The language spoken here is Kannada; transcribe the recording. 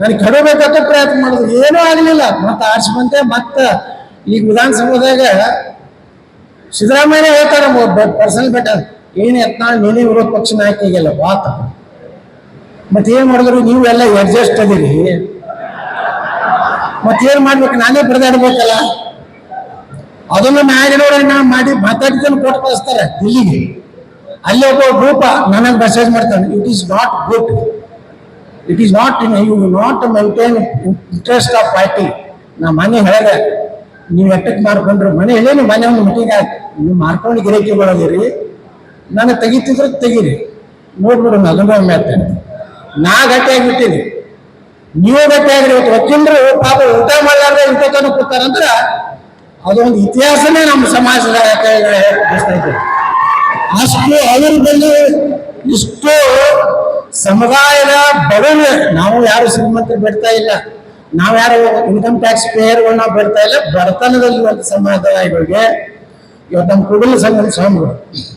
ನನಗೆ ಕೆಡಬೇಕಂತ ಪ್ರಯತ್ನ ಮಾಡಿದ್ರು. ಏನೂ ಆಗಲಿಲ್ಲ. ಮತ್ತೆ ಆರ್ಸಿ ಬಂದೆ ಮತ್ತೆ ಈಗ ವಿಧಾನಸೌಧದಾಗ ಸಿದ್ದರಾಮಯ್ಯ ಹೇಳ್ತಾರೆ ಪರ್ಸನಲ್ ಬೆಟರ್ ಏನು ಎತ್ನಾಳು ನೀನೇ ವಿರೋಧ ಪಕ್ಷ ನಾಯಕ ಈಗೆಲ್ಲ ವಾತ ಮತ್ತೆ ಏನ್ ಮಾಡಿದ್ರು, ನೀವು ಎಲ್ಲ ಅಡ್ಜಸ್ಟ್ ಅದೀರಿ. ಮತ್ತೇನು ಮಾಡ್ಬೇಕು, ನಾನೇ ಬರೆದಾಡ್ಬೇಕಲ್ಲ. ಅದನ್ನ ಮ್ಯಾಗಿನವ್ರ ನಾ ಮಾಡಿ ಮಾತಾಡಿದ್ದನ್ನು ಕೊಟ್ಟು ಕಳಿಸ್ತಾರೆ ದಿಲ್ಲಿಗೆ. ಅಲ್ಲಿ ಒಬ್ಬ ಗ್ರೂಪ ನನಗೆ ಮೆಸೇಜ್ ಮಾಡ್ತಾನೆ it is not good it is not in you not maintain interest of party ನಾ ಮನೆ ಹೇಳಿದೆ ನೀವು ಎಟ್ಟಕ್ಕೆ ಮಾರ್ಕೊಂಡ್ರು ಮನೆ ಹೇಳೇನಿ ಮನೆ ಒಂದು ಮೀಟಿಂಗ್ ಆಯ್ತು. ನೀವು ಮಾರ್ಕೊಂಡು ಗಿರಕಿ ಬರೋದಿರಿ. ನಾನು ತೆಗಿತಿದ್ರೆ ತೆಗೀರಿ. ನೋಡ್ಬಿಡು ಅದನ್ನು ಒಮ್ಮೆ ಹೇಳ್ತೇನೆ ನಾ ಗಟ್ಟಿ ಆಗಿಬಿಟ್ಟಿನಿ. ನೀವು ಗಟ್ಟಿ ಆಗಿರಿ. ಇವತ್ತು ವಕೀಲರು ಪಾಪ ಊಟ ಮಾಡಲಾರ್ದೆ ಇಂಥ ತನಕ ಕೂತಾರಂದ್ರ ಅದೊಂದು ಇತಿಹಾಸನೇ ನಮ್ಮ ಸಮಾಜದ ಇದೆ ಅಷ್ಟು ಅವ್ರ ಬಂದು ಇಷ್ಟು ಸಮುದಾಯದ ಬಡವ ನಾವು ಯಾರು ಶ್ರೀಮಂತರು ಬಿಡ್ತಾ ಇಲ್ಲ, ನಾವು ಯಾರು ಇನ್ಕಮ್ ಟ್ಯಾಕ್ಸ್ ಪೇಯರ್ಗಳನ್ನ ಬಿಡ್ತಾ ಇಲ್ಲ, ಬಡತನದಲ್ಲಿ ಒಂದು ಸಮಾಜಗಳಿಗೆ ಇವತ್ತು ನಮ್ಮ ಕುಟುಂಬ ಸಂಘ ಸ್ವಾಮಿಗಳು.